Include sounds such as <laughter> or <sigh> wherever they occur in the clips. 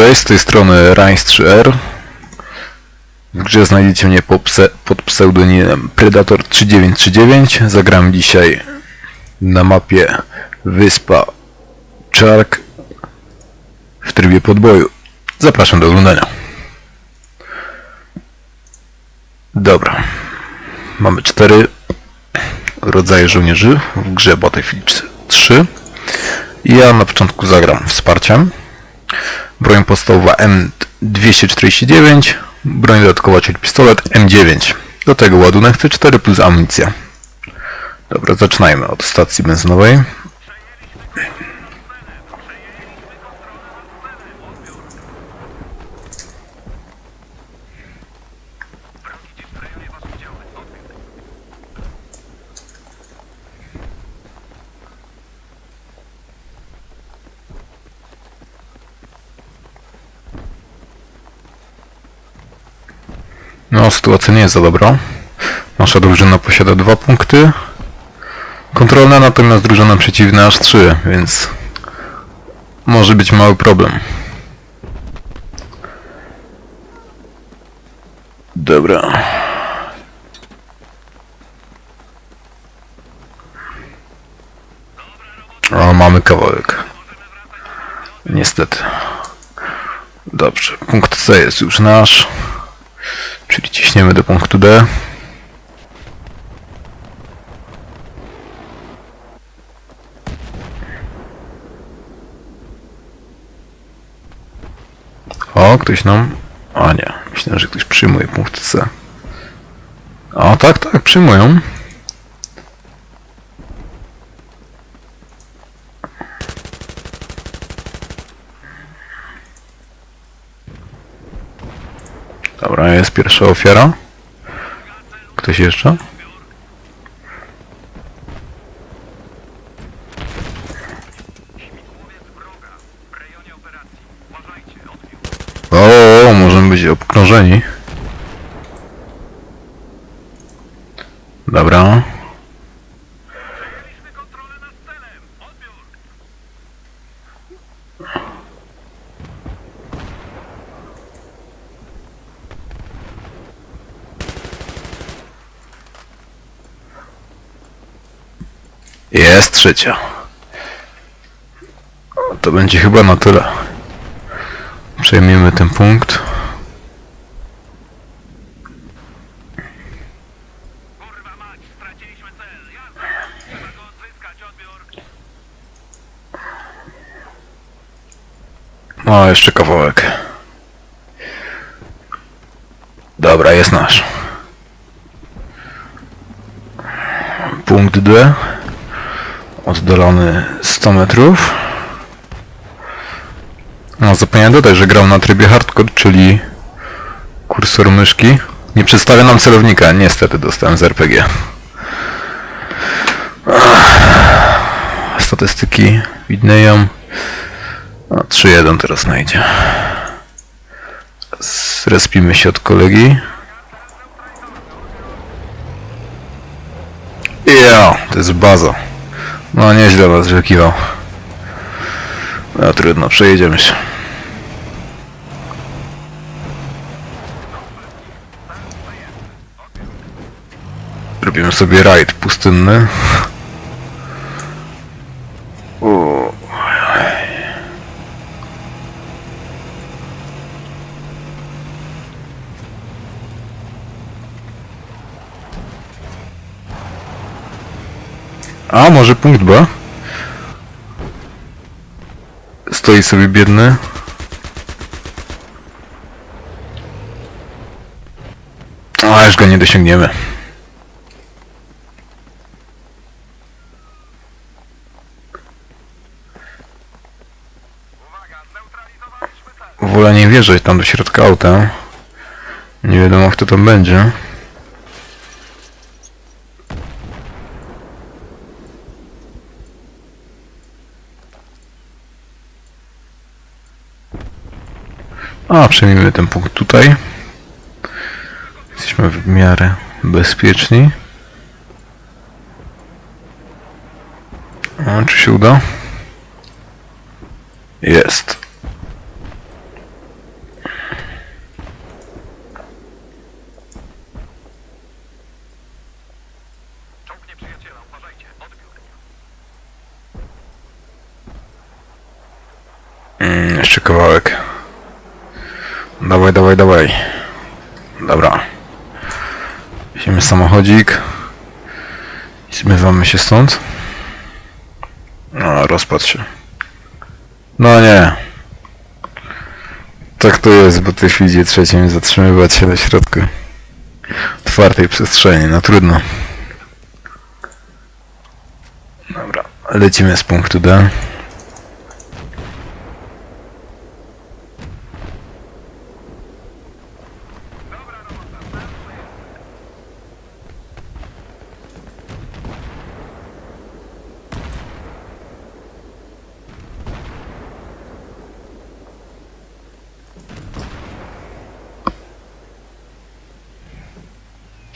Cześć, z tej strony Reins3R. W grze znajdziecie mnie po pse, pod pseudonimem Predator3939. Zagram dzisiaj na mapie wyspa Czark w trybie podboju. Zapraszam do oglądania. Dobra. Mamy cztery rodzaje żołnierzy w grze Battlefield 3. Ja na początku zagram wsparciem. Broń podstawowa M249, broń dodatkowa, czyli pistolet M9. Do tego ładunek C4 plus amunicja. Dobra, zaczynajmy od stacji benzynowej. No, sytuacja nie jest za dobra. Nasza drużyna posiada dwa punkty kontrolne, natomiast drużyna przeciwna aż trzy, więc może być mały problem. Dobra. O, mamy kawałek. Niestety. Dobrze, punkt C jest już nasz. Czyli ciśniemy do punktu D. O, ktoś nam... A nie, myślałem, że ktoś przyjmuje punkt C. A tak, tak, przyjmują. Dobra, jest pierwsza ofiara. Ktoś jeszcze? O, możemy być obkrążeni. Dobra. Jest trzecia. To będzie chyba na tyle. Przejmiemy ten punkt. No, jeszcze kawałek. Dobra, jest nasz. Punkt D. Oddalony 100 metrów. No, zapomniałem dodać, że grał na trybie hardcore, czyli kursor myszki. Nie przedstawia nam celownika, niestety dostałem z RPG. Statystyki widnieją. A 3-1 teraz znajdzie. Zrespimy się od kolegi. Ja, to jest baza. No nieźle was wyczekiwał. No trudno, przejedziemy się. Robimy sobie rajd pustynny. A, może punkt B? Stoi sobie biedny. A, już go nie dosięgniemy. Wolę nie wjeżdżać tam do środka auta. Nie wiadomo kto tam będzie. A, przejmijmy ten punkt tutaj. Jesteśmy w miarę bezpieczni. A, czy się uda? Jest. Mm, jeszcze kawałek. Dawaj, dawaj, dawaj. Dobra. Weźmiemy samochodzik. I zmywamy się stąd. No, rozpadł się. No nie. Tak to jest, bo ty w idzie trzecim zatrzymywać się na środku otwartej przestrzeni. No trudno. Dobra, lecimy z punktu D.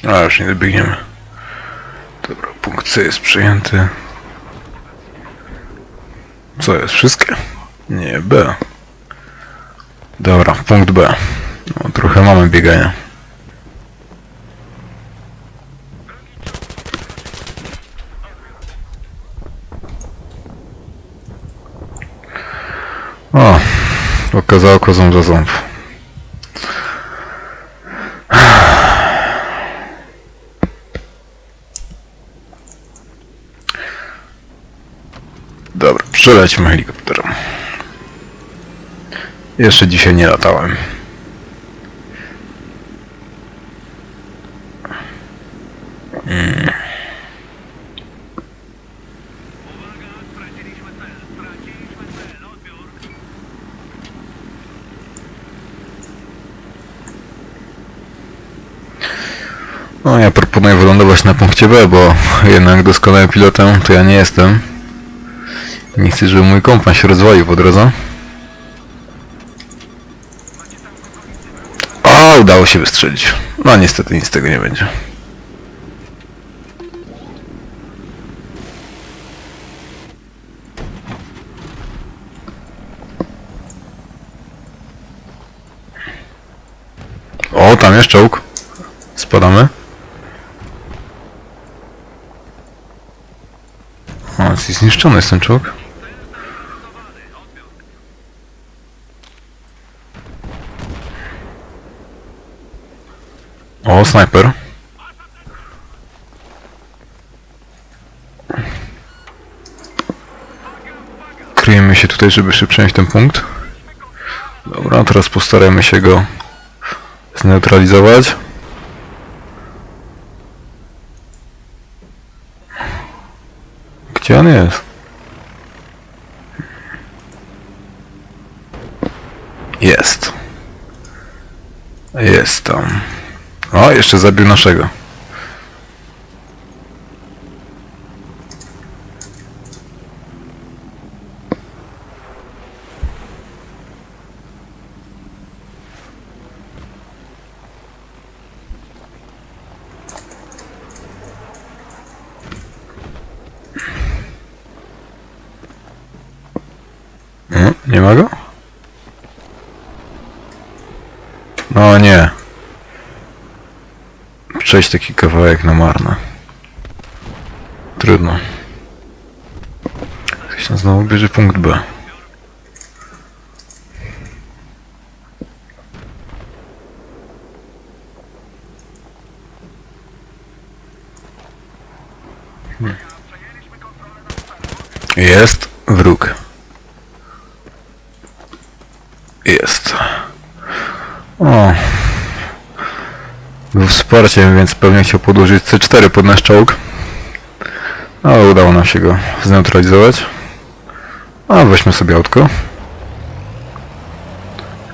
A, już nie dobiegniemy. Dobra, punkt C jest przyjęty. Co jest? Wszystkie? Nie, B. Dobra, punkt B. No, trochę mamy biegania. O, okazało kozą za ząb. Dobra, przelećmy helikopterem. Jeszcze dzisiaj nie latałem. Odbiór. No ja proponuję wylądować na punkcie B, bo jednak doskonałym pilotem to ja nie jestem. Nie chcę, żeby mój kompan się rozwalił po drodze. O, udało się wystrzelić. No niestety nic z tego nie będzie. O, tam jest czołg. Spadamy. O, jest zniszczony jest ten czołg. O, snajper. Kryjemy się tutaj, żeby szybciej przejąć ten punkt. Dobra, teraz postarajmy się go zneutralizować. Gdzie on jest? Jest. Jest tam. O, jeszcze zabił naszego. Nie, ma go? No nie. Przejść taki kawałek na marne. Trudno. Ktoś znowu bierze punkt B. Hmm. Jest wróg. Jest. O. Był wsparciem, więc pewnie chciał podłożyć C4 pod nasz czołg. Ale udało nam się go zneutralizować. A weźmy sobie autko.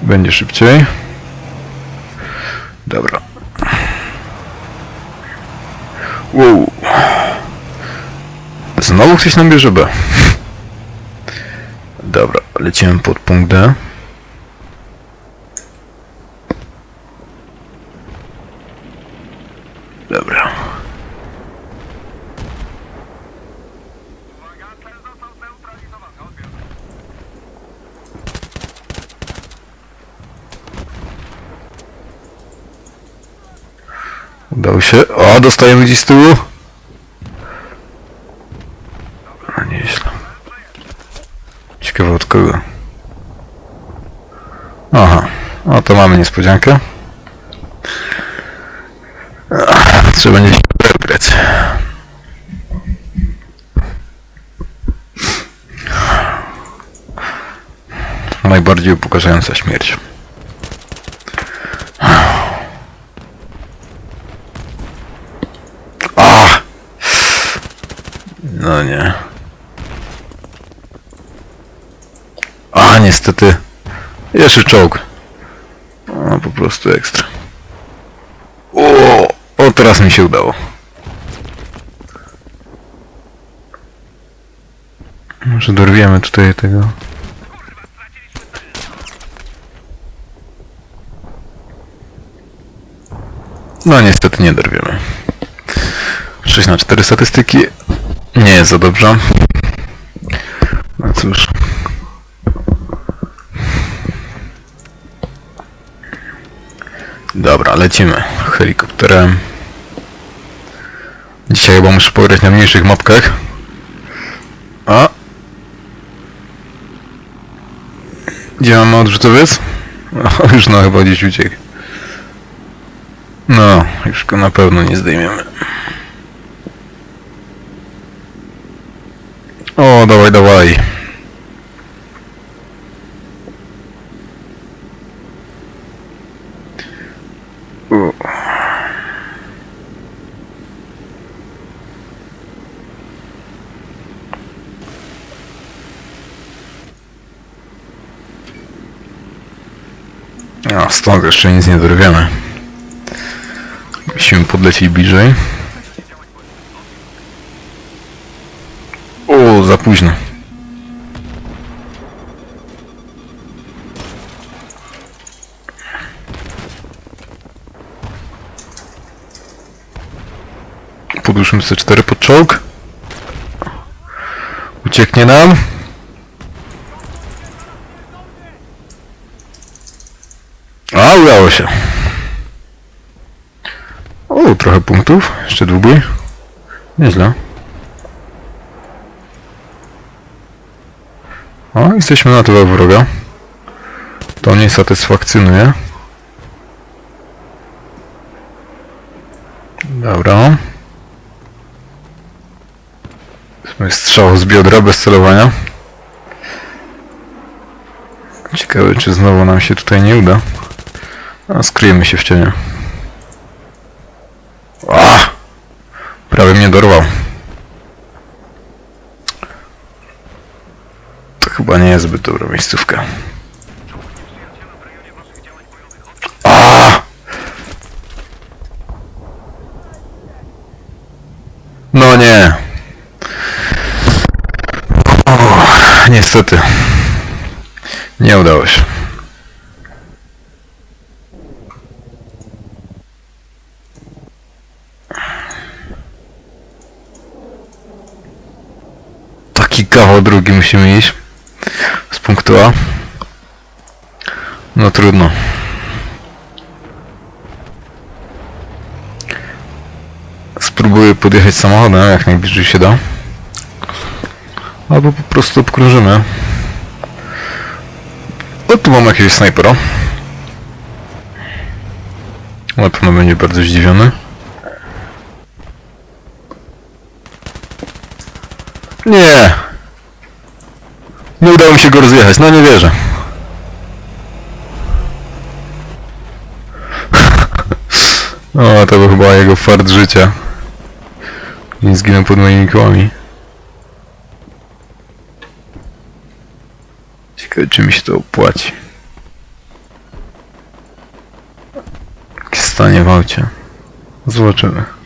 Będzie szybciej. Dobra. Wow. Znowu ktoś nam bierze B. Dobra, lecimy pod punkt D. Dobra. Udało się. O, dostajemy gdzieś z tyłu. No nieźle. Ciekawe od kogo. O, to mamy niespodziankę. Ach, Trzeba będzie się grać. Najbardziej upokarzająca śmierć. A! No nie. A, niestety. Jeszcze czołg. O, po prostu ekstra. O, o, teraz mi się udało. Może dorwiemy tutaj tego. No niestety nie dorwiemy. 6 na 4 statystyki. Nie jest za dobrze. No cóż. Dobra, lecimy helikopterem. Dzisiaj chyba muszę pograć na mniejszych mapkach. A! Gdzie mamy odrzutowiec? <laughs> O, już no chyba gdzieś uciekł. No, już go na pewno nie zdejmiemy. O, dawaj, dawaj. U. Stąd jeszcze nic nie dorwiemy. Musimy podlecieć bliżej. O, za późno. Podłóżmy sobie 4 pod czołg. Ucieknie nam. A, udało się. O, trochę punktów. Jeszcze dwubój. Nieźle. O, jesteśmy na tyle wroga. To mnie satysfakcjonuje. Dobra. Strzał z biodra bez celowania. Ciekawe, czy znowu nam się tutaj nie uda. A skryjemy się w cieniu. To chyba nie jest zbyt dobra miejscówka. A! No nie. O, niestety. Nie udało się. Kawał drugi musimy iść. Z punktu A. No trudno. Spróbuję podjechać samochodem jak najbliżej się da. Albo po prostu obkrążymy. O, tu mam jakiegoś snajpera. Na pewno będzie bardzo zdziwiony. Nie! Udało mi się go rozjechać, no nie wierzę. <laughs> o, to był chyba jego fart życia. Nie zginął pod moimi kołami. Ciekawe, czy mi się to opłaci. Stanie w aucie. Zobaczymy.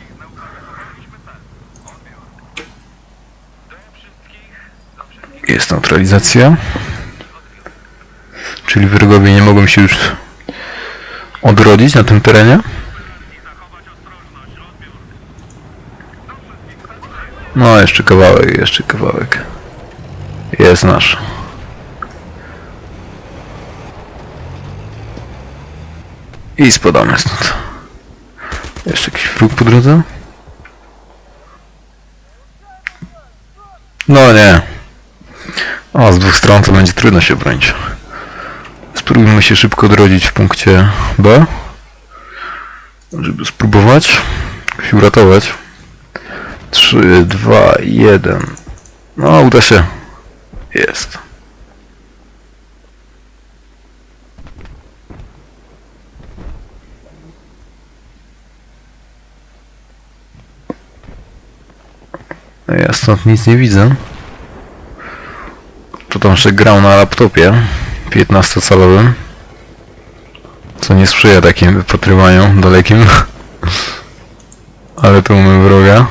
Jest neutralizacja. Czyli wrogowie nie mogą się już odrodzić na tym terenie. No, jeszcze kawałek, jeszcze kawałek. Jest nasz. I spadamy stąd. Jeszcze jakiś wróg po drodze? No nie. O, z dwóch stron to będzie trudno się bronić. Spróbujmy się szybko odrodzić w punkcie B. Żeby spróbować się uratować. 3, 2, 1. No, uda się. Jest. No Ja stąd nic nie widzę. Tu tam jeszcze grał na laptopie 15-calowym. Co nie sprzyja takim wypatrywaniom dalekim. Ale tu mamy wroga.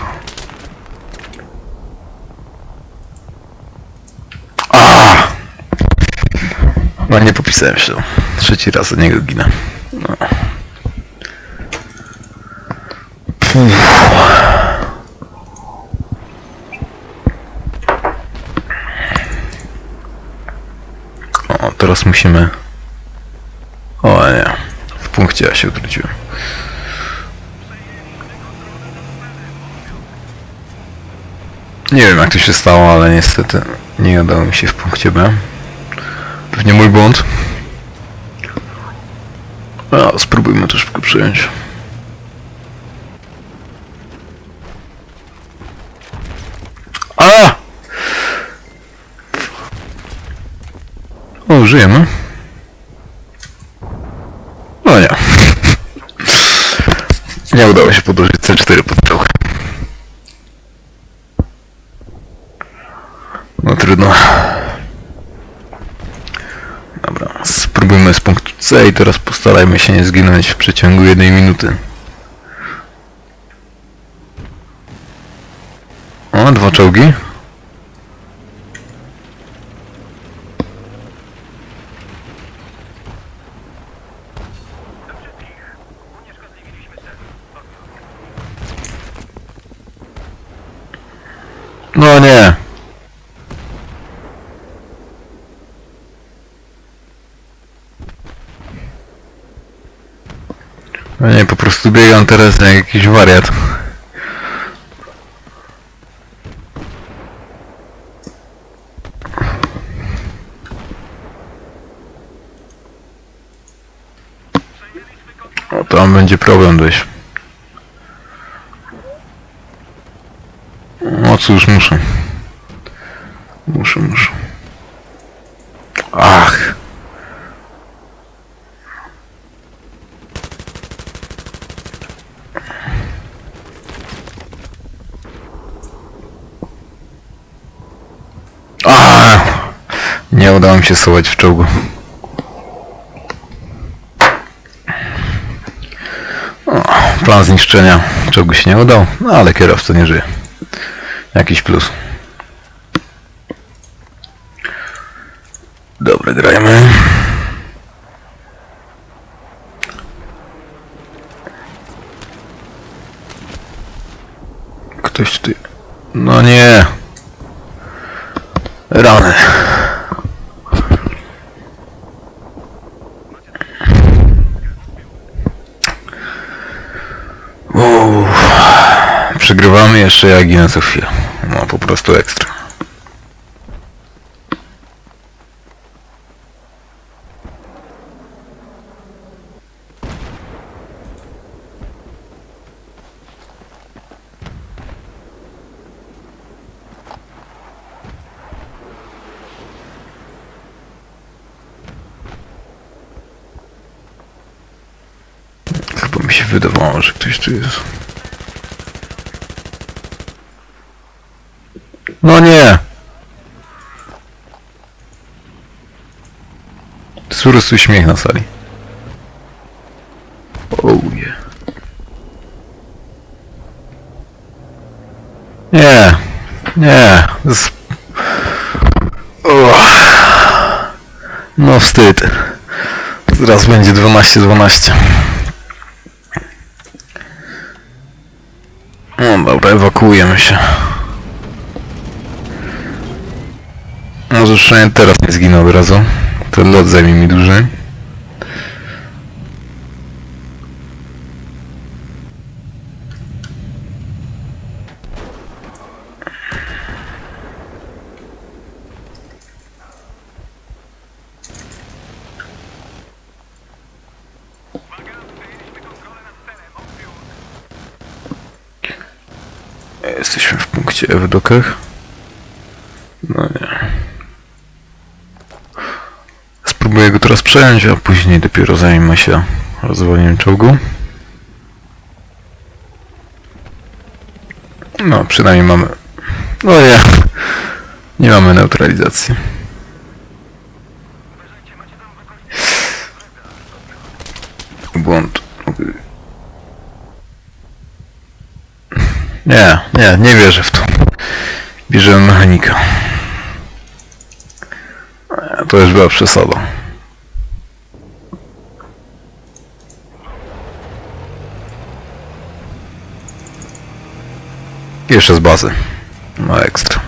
No nie popisałem się. Trzeci raz od niego ginę. No. Pff. O, teraz musimy... O nie, w punkcie ja się odwróciłem. Nie wiem jak to się stało, ale niestety nie udało mi się w punkcie B. Pewnie mój błąd. A, spróbujmy to szybko przyjąć. A! O. No nie. Nie udało się podłożyć C4 pod trochę. No trudno. Dobra, spróbujmy z punktu C i teraz postarajmy się nie zginąć w przeciągu jednej minuty. O, dwa czołgi. No nie. No nie, po prostu biegam teraz jak jakiś wariat. O, tam będzie problem dość. No cóż, muszę. Muszę, muszę. Ach. Ach. Nie udało mi się schować w czołgu. Plan zniszczenia czołgu się nie udał, no ale kierowca nie żyje. Jakiś plus. Dobra, grajmy. Ktoś tu... No nie. Rany. Uff. Przegrywamy jeszcze jak ginę co chwilę. No po prostu ekstra. Chyba mi się wydawało, że ktoś tu jest. No nie! Prostu śmiech na sali. Oh yeah. Nie, nie. Uch. No wstyd. Zaraz będzie 12-12. No dobra, ewakuujemy się. No zresztą teraz nie zginę od razu. Ten lot zajmie mi dłużej. Jesteśmy w punkcie w dokach. No nie go teraz przejąć, a później dopiero zajmę się rozwojem czołgu. No, przynajmniej mamy... No nie. Nie mamy neutralizacji. Błąd. Nie, nie, nie wierzę w to. Bierzemy mechanika. To już była przesada. Jeszcze z bazy. No ekstra.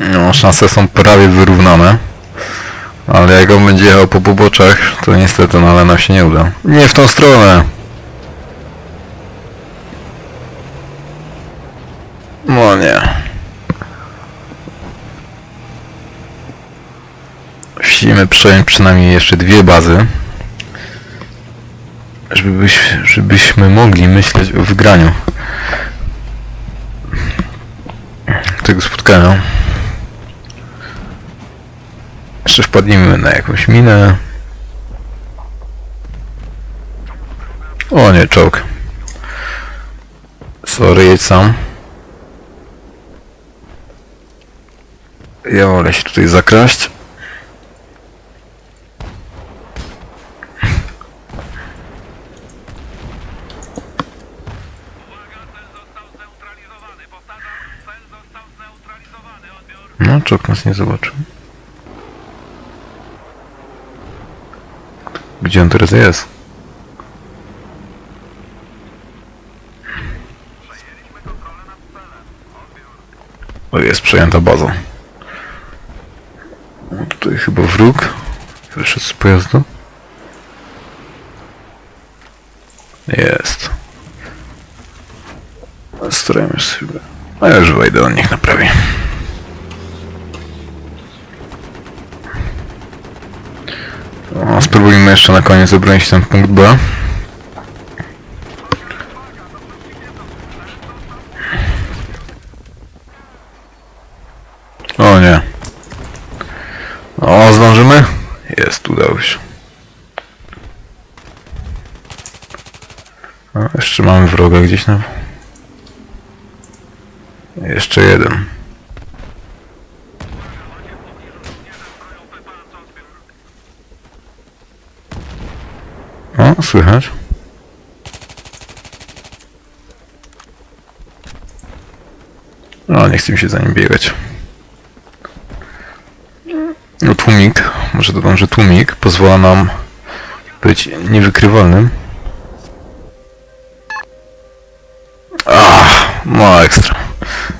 No, szanse są prawie wyrównane. Ale jak on będzie jechał po poboczach, to niestety, no ale nam się nie uda. Nie w tą stronę! No nie. Musimy przejąć przynajmniej jeszcze dwie bazy. Żebyś, żebyśmy mogli myśleć o wygraniu tego spotkania. Jeszcze wpadnijmy na jakąś minę. O nie, czołg. Sorry, jedź sam. Ja wolę się tutaj zakraść. No, czołg nas nie zobaczył. Gdzie on teraz jest? O, jest przejęta baza. O, tutaj chyba wróg. Wyszedł z pojazdu. Jest. Starajmy się sobie. A ja już wejdę, on niech naprawi. O, spróbujmy jeszcze na koniec obronić ten punkt B. O nie. O, zdążymy? Jest, udało się. O, jeszcze mamy wroga gdzieś na... Jeszcze jeden. Słychać? O, nie chcę się za nim biegać. No tłumik, może dodam, że tłumik pozwala nam być niewykrywalnym. Ach, no ekstra.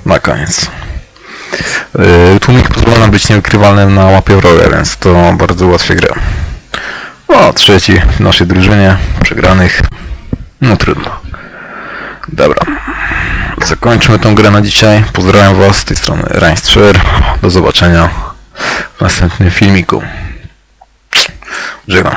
Na koniec. Yy, tłumik pozwala nam być niewykrywalnym na łapie wroga, więc to bardzo ułatwia grę. O, trzeci w naszej drużynie, przegranych. No trudno. Dobra. Zakończmy tą grę na dzisiaj. Pozdrawiam Was z tej strony Reinstrzer. Do zobaczenia w następnym filmiku. Żegnam.